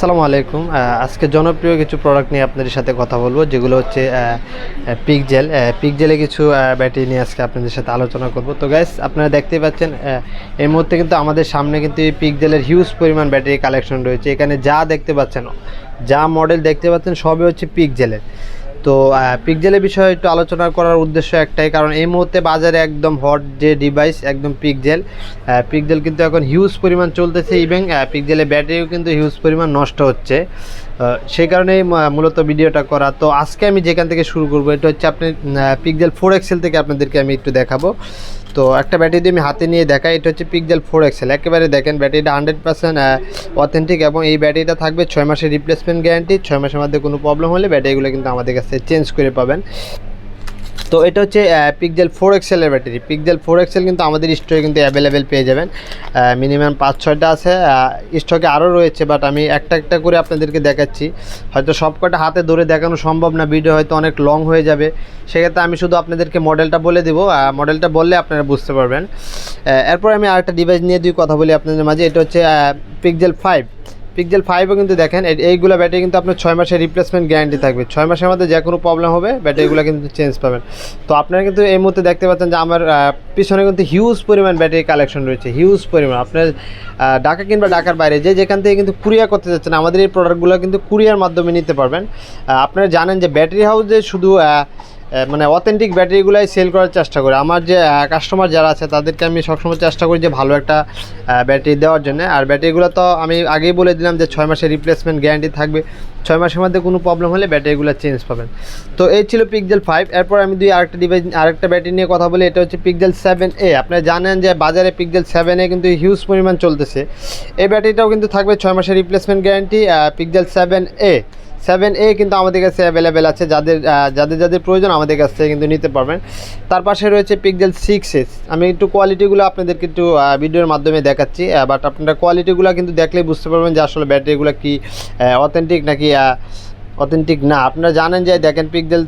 আসসালামু আলাইকুম। আজকে জনপ্রিয় কিছু প্রোডাক্ট নিয়ে আপনাদের সাথে কথা বলব, যেগুলো হচ্ছে পিকজেল পিকজেলে কিছু ব্যাটারি নিয়ে আজকে আপনাদের সাথে আলোচনা করব। তো গ্যাস আপনারা দেখতেই পাচ্ছেন এই মুহূর্তে কিন্তু আমাদের সামনে কিন্তু পিকজেলের হিউজ পরিমাণ ব্যাটারি কালেকশন রয়েছে। এখানে যা দেখতে পাচ্ছেন, যা মডেল দেখতে পাচ্ছেন, সবই হচ্ছে পিকজেলের তো পিকজেলের বিষয়ে একটু আলোচনা করার উদ্দেশ্য একটাই, কারণ এই মুহূর্তে বাজারে একদম হট যে ডিভাইস একদম পিকজেল পিকজেল কিন্তু এখন হিউজ পরিমাণ চলতেছে ইভেন পিকজেলের ব্যাটারিও কিন্তু হিউজ পরিমাণ নষ্ট হচ্ছে। সেই কারণেই মূলত ভিডিওটা করা। তো, আজকে আমি যেখান থেকে শুরু করব, এটা হচ্ছে আপনি পিকজেল ফোর এক্সেল থেকে আপনাদেরকে আমি একটু দেখাবো। তো, একটা ব্যাটারি দিয়ে আমি হাতে নিয়ে দেখাই, এটা হচ্ছে পিকজেল ফোর এক্সেল একেবারে দেখেন ব্যাটারিটা হান্ড্রেড পার্সেন্ট অথেন্টিক এবং এই ব্যাটারিটা থাকবে ছয় মাসের রিপ্লেসমেন্ট গ্যারান্টি ছয় মাসের মধ্যে কোনো প্রবলেম হলে ব্যাটারিগুলো কিন্তু আমাদের কাছে চেঞ্জ করে পাবেন। তো এটা হচ্ছে পিকজেল ফোর এক্সেলের ব্যাটারি পিকজেল ফোর এক্সেল কিন্তু আমাদের স্টকে কিন্তু অ্যাভেলেবেল পেয়ে যাবেন। মিনিমাম পাঁচ, ছয়টা আছে। স্টকে আরও রয়েছে বাট আমি একটা একটা করে আপনাদেরকে দেখাচ্ছি। হয়তো সব কটা হাতে ধরে দেখানো সম্ভব না ভিডিও হয়তো অনেক লং হয়ে যাবে। সেক্ষেত্রে আমি শুধু আপনাদেরকে মডেলটা বলে দেবো। মডেলটা বললে আপনারা বুঝতে পারবেন। এরপর আমি আরেকটা ডিভাইস নিয়ে দুই কথা বলি আপনাদের মাঝে। এটা হচ্ছে পিকজেল ফাইভ পিকজেল ফাইভও কিন্তু দেখেন এই- এইগুলো ব্যাটারি কিন্তু আপনার ছয় মাসের রিপ্লেসমেন্ট গ্যারান্টি থাকবে। ছয় মাসের মধ্যে যে কোনো প্রবলেম হবে ব্যাটারিগুলো কিন্তু চেঞ্জ পাবেন। তো আপনারা কিন্তু এই মুহূর্তে দেখতে পাচ্ছেন যে আমার পিছনে কিন্তু হিউজ পরিমাণ ব্যাটারি কালেকশন রয়েছে হিউজ পরিমাণ। আপনার ঢাকা কিংবা ঢাকার বাইরে যে যেখান থেকে কিন্তু কুরিয়ার করতে যাচ্ছেন, আমাদের এই প্রোডাক্টগুলো কিন্তু কুরিয়ার মাধ্যমে নিতে পারবেন। আপনারা জানেন যে ব্যাটারি হাউসে শুধু মানে অথেন্টিক ব্যাটারিগুলাই সেল করার চেষ্টা করি। আমার যে কাস্টমার যারা আছে, তাদেরকে আমি সবসময় চেষ্টা করি যে ভালো একটা ব্যাটারি দেওয়ার জন্য। আর ব্যাটারিগুলো তো আমি আগেই বলে দিলাম যে ছয় মাসের রিপ্লেসমেন্ট গ্যারান্টি থাকবে। ছয় মাসের মধ্যে কোনো প্রবলেম হলে ব্যাটারিগুলো চেঞ্জ পাবেন। তো এই ছিল পিকজেল ফাইভ এরপর আমি দুই আরেকটা ডিভাইস আরেকটা ব্যাটারি নিয়ে কথা বলি। এটা হচ্ছে পিকজেল সেভেন এ আপনারা জানেন যে বাজারে পিকজেল সেভেন এ কিন্তু হিউজ পরিমাণ চলতেছে। এই ব্যাটারিটাও কিন্তু থাকবে ছয় মাসের replacement guarantee Pixel seven A seven A কিন্তু আমাদের কাছে অ্যাভেলেবেল আছে। যাদের যাদের যাদের প্রয়োজন আমাদের কাছ থেকে কিন্তু নিতে পারবেন। তার পাশে রয়েছে পিকজেল সিক্স এস আমি একটু কোয়ালিটিগুলো আপনাদেরকে একটু ভিডিওর মাধ্যমে দেখাচ্ছি। বাট আপনারা কোয়ালিটিগুলো কিন্তু দেখলেই বুঝতে পারবেন যে আসলে ব্যাটারিগুলো কি অথেন্টিক নাকি অথেন্টিক না। আপনারা জানেন যে দেখেন পিকজেল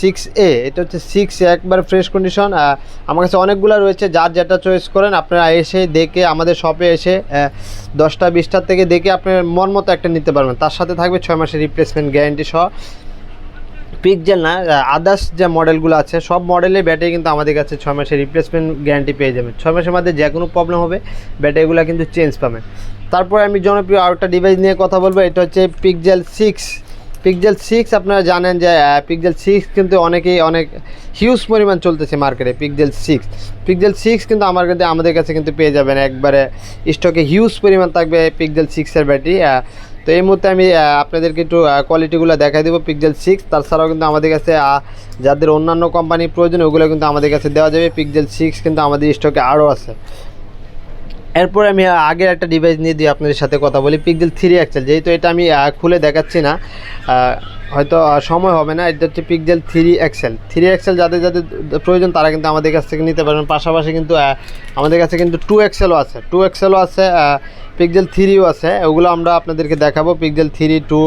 সিক্স এ এটা হচ্ছে সিক্স একবার ফ্রেশ কন্ডিশন আমার কাছে অনেকগুলো রয়েছে। যার যেটা চয়েস করেন, আপনারা এসে দেখে আমাদের শপে এসে দশটা, বিশটার থেকে দেখে আপনার মন মতো একটা নিতে পারবেন। তার সাথে থাকবে ছয় মাসের রিপ্লেসমেন্ট গ্যারান্টি সহ। পিকজেল না আদার্স যে মডেলগুলো আছে, সব মডেলের ব্যাটারি কিন্তু আমাদের কাছে ছয় মাসের রিপ্লেসমেন্ট গ্যারান্টি পেয়ে যাবেন। ছয় মাসের মধ্যে যে কোনো প্রবলেম হবে ব্যাটারিগুলো কিন্তু চেঞ্জ পাবেন। তারপরে আমি জনপ্রিয় আরেকটা ডিভাইস নিয়ে কথা বলব, এটা হচ্ছে পিকজেল সিক্স পিকজেল সিক্স আপনারা জানেন যে পিকজেল সিক্স কিন্তু অনেকেই অনেক হিউজ পরিমাণ চলতেছে মার্কেটে পিকজেল সিক্স পিকজেল সিক্স কিন্তু আমার কিন্তু, আমাদের কাছে কিন্তু পেয়ে যাবেন একবারে স্টকে হিউজ পরিমাণ থাকবে পিকজেল সিক্সের ব্যাটারি তো এই মুহূর্তে আমি আপনাদেরকে একটু কোয়ালিটিগুলো দেখাই দেবো পিকজেল সিক্স তাছাড়াও কিন্তু আমাদের কাছে যাদের অন্যান্য কোম্পানির প্রয়োজন, ওগুলো কিন্তু আমাদের কাছে দেওয়া যাবে। পিকজেল সিক্স কিন্তু আমাদের স্টকে আরও আছে। এরপর আমি আগের একটা ডিভাইস নিয়ে দিয়ে আপনাদের সাথে কথা বলি পিকজেল থ্রি এক্সেল যেহেতু এটা আমি খুলে দেখাচ্ছি না হয়তো সময় হবে না, এটা হচ্ছে Pixel three XL three XL যাদের যাদের প্রয়োজন, তারা কিন্তু আমাদের কাছ থেকে নিতে পারবেন। পাশাপাশি কিন্তু আমাদের কাছে কিন্তু টু এক্সেলও আছে। টু এক্সেলও আছে পিকজেল থ্রিও আছে। ওগুলো আমরা আপনাদেরকে দেখাবো Pixel three two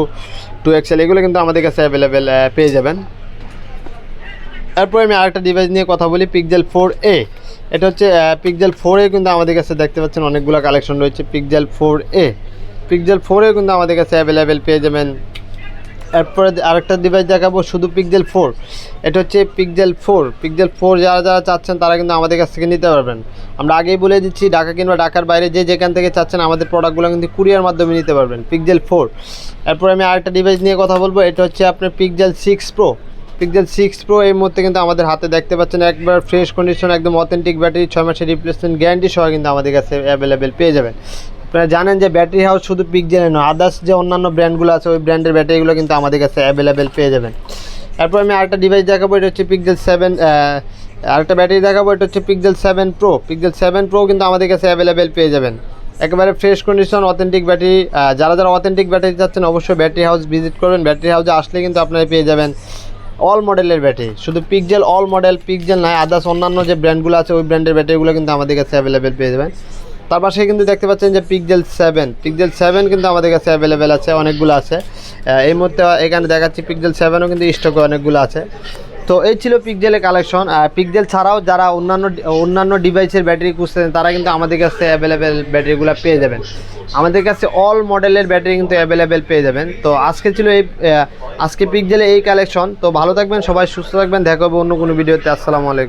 two XL এগুলো কিন্তু আমাদের কাছে অ্যাভেলেবেল পেয়ে যাবেন। এরপর আমি আরেকটা ডিভাইস নিয়ে কথা বলি পিকজেল ফোর এ এটা হচ্ছে পিকজেল ফোর এ কিন্তু আমাদের কাছে দেখতে পাচ্ছেন অনেকগুলো কালেকশন রয়েছে। পিকজেল ফোর এ পিকজেল ফোরে কিন্তু আমাদের কাছে অ্যাভেলেবেল পেয়ে যাবেন। এরপরে আরেকটা ডিভাইস দেখাবো, শুধু পিকজেল ফোর এটা হচ্ছে পিকজেল ফোর পিকজেল ফোর যারা যারা চাচ্ছেন, তারা কিন্তু আমাদের কাছ থেকে নিতে পারবেন। আমরা আগেই বলে দিচ্ছি, ঢাকা কিংবা ঢাকার বাইরে যে যেখান থেকে চাচ্ছেন, আমাদের প্রোডাক্টগুলো কিন্তু কুরিয়ার মাধ্যমে নিতে পারবেন পিকজেল ফোর এরপর আমি আরেকটা ডিভাইস নিয়ে কথা বলব, এটা হচ্ছে আপনার Pixel six pro Pixel six pro এই মুহূর্তে কিন্তু আমাদের হাতে দেখতে পাচ্ছেন একবার ফ্রেশ কন্ডিশন একদম অথেন্টিক ব্যাটারি ছয় মাসের রিপ্লেসমেন্ট গ্যারান্টি সহ কিন্তু আমাদের কাছে অ্যাভেলেবেল পেয়ে যাবেন। আপনারা জানেন যে ব্যাটারি হাউস শুধু পিকজেলে নয় আদার্স যে অন্যান্য ব্র্যান্ডগুলো আছে, ওই ব্র্যান্ডের ব্যাটারিগুলো কিন্তু আমাদের কাছে অ্যাভেলেবেল পেয়ে যাবেন। এরপর আমি আরেকটা ডিভাইস দেখাবো, এটা হচ্ছে পিকজেল সেভেন আরেকটা ব্যাটারি দেখাবো, এটা হচ্ছে Pixel seven pro Pixel seven pro কিন্তু আমাদের কাছে অ্যাভেলেবেল পেয়ে যাবেন। একেবারে ফ্রেশ কন্ডিশন অথেন্টিক ব্যাটারি যারা যারা অথেন্টিক ব্যাটারি চাচ্ছেন, অবশ্যই ব্যাটারি হাউস ভিজিট করবেন। ব্যাটারি হাউসে আসলে কিন্তু আপনারা পেয়ে যাবেন অল মডেলের ব্যাটারি শুধু পিকজেল অল মডেল পিকজেল নয় আদার্স অন্যান্য যে ব্র্যান্ডগুলো আছে, ওই ব্র্যান্ডের ব্যাটারিগুলো কিন্তু আমাদের কাছে অ্যাভেলেবেল পেয়ে যাবেন। তার পাশে কিন্তু দেখতে পাচ্ছেন যে পিকজেল সেভেন পিকজেল সেভেন কিন্তু আমাদের কাছে অ্যাভেলেবেল আছে, অনেকগুলো আছে। এই মুহূর্তে এখানে দেখাচ্ছি পিকজেল সেভেনও কিন্তু স্টকে অনেকগুলো আছে। তো এই ছিল পিকজেলের কালেকশন আর পিকজেল ছাড়াও যারা অন্যান্য অন্যান্য ডিভাইসের ব্যাটারি খুঁজছেন তারা কিন্তু আমাদের কাছে অ্যাভেলেবেল ব্যাটারিগুলো পেয়ে যাবেন। আমাদের কাছে অল মডেলের ব্যাটারি কিন্তু অ্যাভেলেবেল পেয়ে যাবেন। তো আজকে ছিল এই আজকে পিকজেলে এই কালেকশন তো ভালো থাকবেন, সবাই সুস্থ থাকবেন, দেখা হবে অন্য কোনো ভিডিওতে, আসসালামু আলাইকুম।